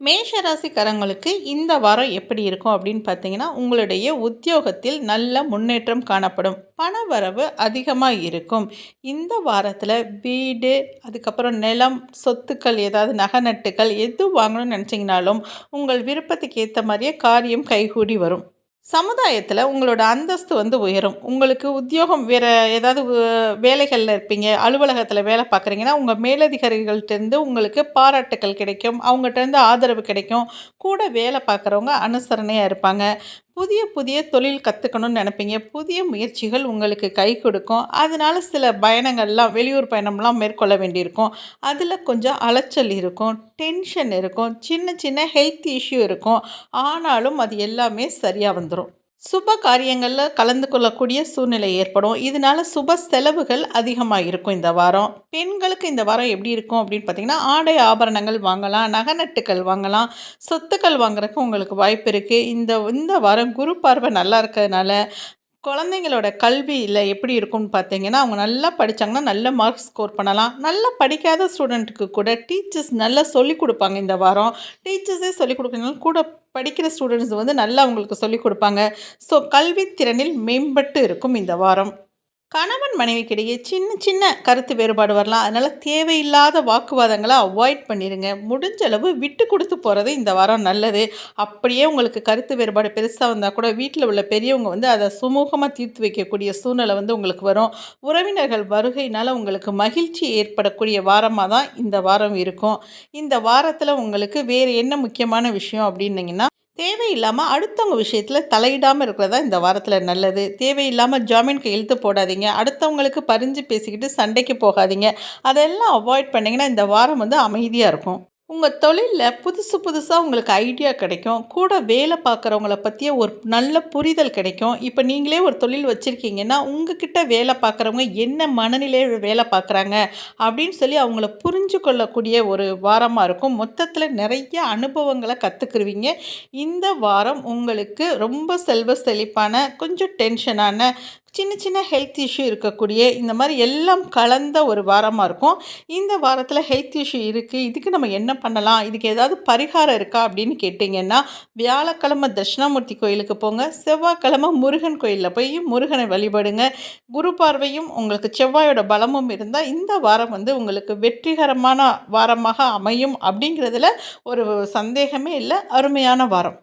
மேஷராசிக்காரங்களுக்கு இந்த வாரம் எப்படி இருக்கும் அப்படின்னு பார்த்தீங்கன்னா உங்களுடைய உத்தியோகத்தில் நல்ல முன்னேற்றம் காணப்படும். பண வரவு அதிகமாக இருக்கும். இந்த வாரத்தில் வீடு அதுக்கப்புறம் நிலம் சொத்துக்கள் ஏதாவது நகை நட்டுகள் எது வாங்கணும்னு நினச்சிங்கனாலும் உங்கள் விருப்பத்துக்கு ஏற்ற மாதிரியே காரியம் கைகூடி வரும். சமுதாயத்தில் உங்களோட அந்தஸ்து வந்து உயரும். உங்களுக்கு உத்தியோகம் வேறு ஏதாவது வேலைகளில் இருப்பீங்க அலுவலகத்தில் வேலை பார்க்குறீங்கன்னா உங்கள் மேலதிகாரிகள்கிட்டருந்து உங்களுக்கு பாராட்டுக்கள் கிடைக்கும் அவங்ககிட்டருந்து ஆதரவு கிடைக்கும். கூட வேலை பார்க்குறவங்க அனுசரணையாக இருப்பாங்க. புதிய புதிய தொழில் கற்றுக்கணும்னு நினைப்பீங்க. புதிய முயற்சிகள் உங்களுக்கு கை கொடுக்கும். அதனால சில பயணங்கள்லாம் வெளியூர் பயணம்லாம் மேற்கொள்ள வேண்டியிருக்கும். அதில் கொஞ்சம் அலைச்சல் இருக்கும் டென்ஷன் இருக்கும் சின்ன சின்ன ஹெல்த் இஷ்யூ இருக்கும். ஆனாலும் அது எல்லாமே சரியாக வந்துடும் சுப காரியங்களில் கலந்து கொள்ளக்கூடிய சூழ்நிலை ஏற்படும். இதனால சுப செலவுகள் அதிகமாக இருக்கும் இந்த வாரம். பெண்களுக்கு இந்த வாரம் எப்படி இருக்கும் அப்படின்னு பார்த்தீங்கன்னா ஆடை ஆபரணங்கள் வாங்கலாம் நகநட்டுகள் வாங்கலாம் சொத்துக்கள் வாங்குறதுக்கு உங்களுக்கு வாய்ப்பு இருக்குது இந்த இந்த வாரம் குரு பார்வை நல்லா இருக்கிறதுனால குழந்தைங்களோட கல்வியில் எப்படி இருக்கும்னு பார்த்தீங்கன்னா அவங்க நல்லா படித்தாங்கன்னா நல்ல மார்க் ஸ்கோர் பண்ணலாம். நல்லா படிக்காத ஸ்டூடெண்ட்டுக்கு கூட டீச்சர்ஸ் நல்லா சொல்லிக் கொடுப்பாங்க இந்த வாரம். டீச்சர்ஸே சொல்லிக் கொடுக்கறதுனால கூட படிக்கிற ஸ்டூடெண்ட்ஸ் வந்து நல்லா அவங்களுக்கு சொல்லிக் கொடுப்பாங்க. ஸோ கல்வித்திறனில் மேம்பட்டு இருக்கும் இந்த வாரம். கணவன் மனைவிக்கிடையே சின்ன சின்ன கருத்து வேறுபாடு வரலாம். அதனால் தேவையில்லாத வாக்குவாதங்களை அவாய்ட் பண்ணிடுங்க முடிஞ்ச அளவு விட்டு கொடுத்து போகிறது இந்த வாரம் நல்லது. அப்படியே உங்களுக்கு கருத்து வேறுபாடு பெருசாக வந்தால் கூட வீட்டில் உள்ள பெரியவங்க வந்து அதை சுமூகமாக தீர்த்து வைக்கக்கூடிய சூழ்நிலை வந்து உங்களுக்கு வரும். உறவினர்கள் வருகையினால் உங்களுக்கு மகிழ்ச்சி ஏற்படக்கூடிய வாரமாக தான் இந்த வாரம் இருக்கும். இந்த வாரத்தில் உங்களுக்கு வேறு என்ன முக்கியமான விஷயம் அப்படின்னிங்கன்னா தேவையில்லாமல் அடுத்தவங்க விஷயத்தில் தலையிடாமல் இருக்கிறதா இந்த வாரத்தில் நல்லது. தேவையில்லாமல் ஜாமீன் கையெழுத்து போடாதீங்க. அடுத்தவங்களுக்கு பறிஞ்சு பேசிக்கிட்டு சண்டைக்கு போகாதீங்க. அதெல்லாம் அவாய்ட் பண்ணிங்கன்னா இந்த வாரம் வந்து அமைதியாக இருக்கும். உங்கள் தொழிலில் புதுசு புதுசாக உங்களுக்கு ஐடியா கிடைக்கும். கூட வேலை பார்க்குறவங்கள பற்றிய ஒரு நல்ல புரிதல் கிடைக்கும். இப்போ நீங்களே ஒரு தொழில் வச்சுருக்கீங்கன்னா உங்ககிட்ட வேலை பார்க்குறவங்க என்ன மனநிலையில் வேலை பார்க்குறாங்க அப்படின்னு சொல்லி அவங்கள புரிஞ்சு கொள்ளக்கூடிய ஒரு வாரமாக இருக்கும். மொத்தத்தில் நிறைய அனுபவங்களை கற்றுக்குருவீங்க இந்த வாரம் உங்களுக்கு ரொம்ப செல்வ செழிப்பான கொஞ்சம் டென்ஷனான சின்ன சின்ன ஹெல்த் இஷ்யூ இருக்கக்கூடிய இந்த மாதிரி எல்லாம் கலந்த ஒரு வாரமாக இருக்கும். இந்த வாரத்தில் ஹெல்த் இஷ்யூ இருக்குது இதுக்கு நம்ம என்ன பண்ணலாம்? இதுக்கு ஏதாவது பரிகாரம் இருக்கா அப்படின்னு கேட்டிங்கன்னா வியாழக்கிழமை தட்சிணாமூர்த்தி கோயிலுக்கு போங்க. செவ்வாய்க்கிழமை முருகன் கோயிலில் போய் முருகனை வழிபடுங்க. குரு பார்வையும் உங்களுக்கு செவ்வாயோட பலமும் இருந்தால் இந்த வாரம் வந்து உங்களுக்கு வெற்றிகரமான வாரமாக அமையும் அப்படிங்கிறதுல ஒரு சந்தேகமே இல்லை. அருமையான வாரம்.